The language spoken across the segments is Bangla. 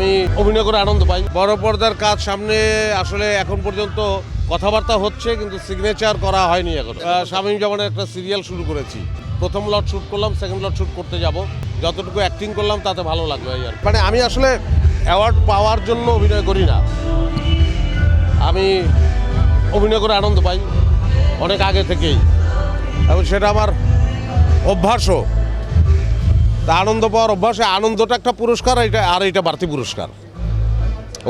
আমি অভিনয় করে আনন্দ পাই। বড় পর্দার কাজ সামনে আসলে এখন পর্যন্ত কথাবার্তা হচ্ছে, কিন্তু সিগনেচার করা হয়নি এখন। স্বামী জামানের একটা সিরিয়াল শুরু করেছি। প্রথম লট শ্যুট করলাম সেকেন্ড লট শ্যুট করতে যাব। যতটুকু অ্যাক্টিং করলাম, তাতে ভালো লাগবে আর মানে আমি আসলে অ্যাওয়ার্ড পাওয়ার জন্য অভিনয় করি না। আমি অভিনয় করে আনন্দ পাই, অনেক আগে থেকেই। এবং সেটা আমার অভ্যাসও। তা আনন্দ পাওয়ার অভ্যাসে আনন্দটা একটা পুরস্কার এটা আর এটা বাড়তি পুরস্কার।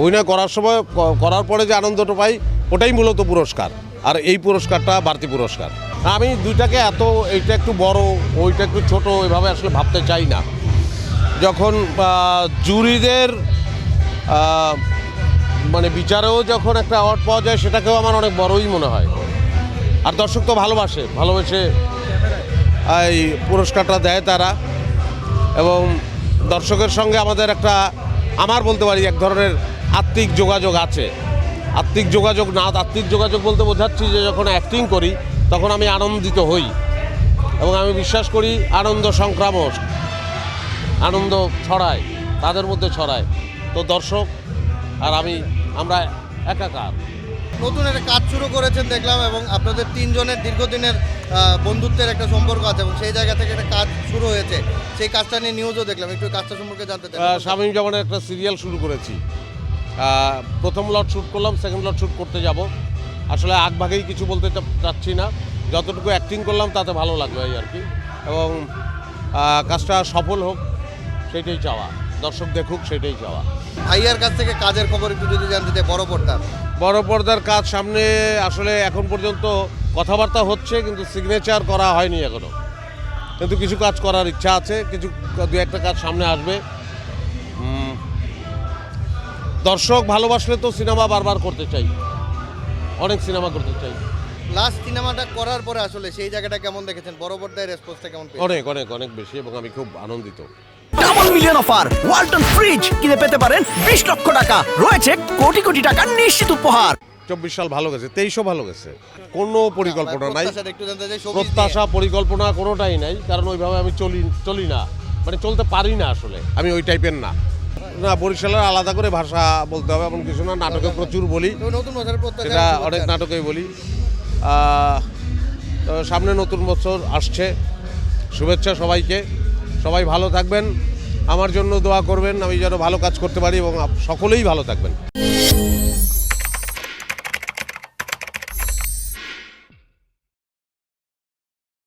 অভিনয় করার সময় করার পরে যে আনন্দটা পাই, ওটাই মূলত পুরস্কার। আর এই পুরস্কারটা বাড়তি পুরস্কার। আমি দুইটাকে এত, এইটা একটু বড়, ওইটা একটু ছোট, এভাবে আসলে ভাবতে চাই না। যখন জুরিদের মানে বিচারেও যখন একটা অ্যাওয়ার্ড পাওয়া যায়, সেটাকেও আমার অনেক বড়ই মনে হয়। আর দর্শক তো ভালোবাসে, ভালোবেসে এই পুরস্কারটা দেয় তারা। এবং দর্শকের সঙ্গে আমাদের একটা, আমার বলতে পারি এক ধরনের আত্মিক যোগাযোগ আছে। আত্মিক যোগাযোগ না, আত্মিক যোগাযোগ বলতে বোঝাচ্ছি যে যখন অ্যাক্টিং করি, তখন আমি আনন্দিত হই। এবং আমি বিশ্বাস করি আনন্দ সংক্রামক, আনন্দ ছড়ায়, তাদের মধ্যে ছড়ায়। তো দর্শক, আর আমি, আমরা একাকার। নতুন একটা কাজ শুরু করেছেন দেখলাম এবং আপনাদের তিনজনের দীর্ঘদিনের বন্ধুত্বের একটা সম্পর্ক আছে এবং সেই জায়গা থেকে একটা কাজ শুরু হয়েছে। সেই কাজটা নিয়ে নিউজও দেখলাম। একটু কাজটা সম্পর্কে জানতে চাই। আহ, শামীম একটা সিরিয়াল শুরু করেছি। প্রথম লট শ্যুট করলাম সেকেন্ড লট শ্যুট করতে যাব। আসলে আগ ভাগেই কিছু বলতে চাচ্ছি না। যতটুকু অ্যাক্টিং করলাম তাতে ভালো লাগবে আর কি এবং কাজটা সফল হোক সেটাই চাওয়া। দর্শক দেখুক সেটাই চাওয়া। ভাইয়ার কাছ থেকে কাজের খবর একটু যদি জানতে চাই বড় পর্দার। বড় পর্দার কাজ সামনে আসলে এখন পর্যন্ত কথাবার্তা হচ্ছে কিন্তু সিগনেচার করা হয়নি এখনও কিন্তু কিছু কাজ করার ইচ্ছা আছে কিছু দু একটা কাজ সামনে আসবে। দর্শক ভালোবাসলে তো সিনেমা বারবার করতে চাই। অনেক সিনেমা করতে চাই। লাস্ট সিনেমাটা করার পরে আসলে সেই জায়গাটা কেমন দেখেছেন? বড় পর্দায় রেসপন্সটা কেমন অনেক অনেক অনেক বেশি এবং আমি খুব আনন্দিত। Double million offer. Walton fridge কিনে পেতে পারেন বিশ লক্ষ টাকা। রয়েছে কোটি কোটি টাকার নিশ্চিত উপহার। চব্বিশ সাল ভালো গেছে তেইশও ভালো গেছে। কোনো পরিকল্পনা নাই। একটু জানতে চাই সবুজ প্রত্যাশা পরিকল্পনা কোনোটাই নাই কারণ ওইভাবে আমি চলি চলি না। মানে চলতে পারি না আসলে আমি ওই টাইপের না। না বরিশালের আলাদা করে ভাষা বলতে হবে এমন কিছু না নাটকে প্রচুর বলি। নতুন বছরের সেটা অনেক। নাটকেই বলি। সামনে নতুন বছর আসছে। শুভেচ্ছা সবাইকে সবাই ভালো থাকবেন। আমার জন্য দোয়া করবেন আমি যেন ভালো কাজ করতে পারি এবং সকলেই ভালো থাকবেন।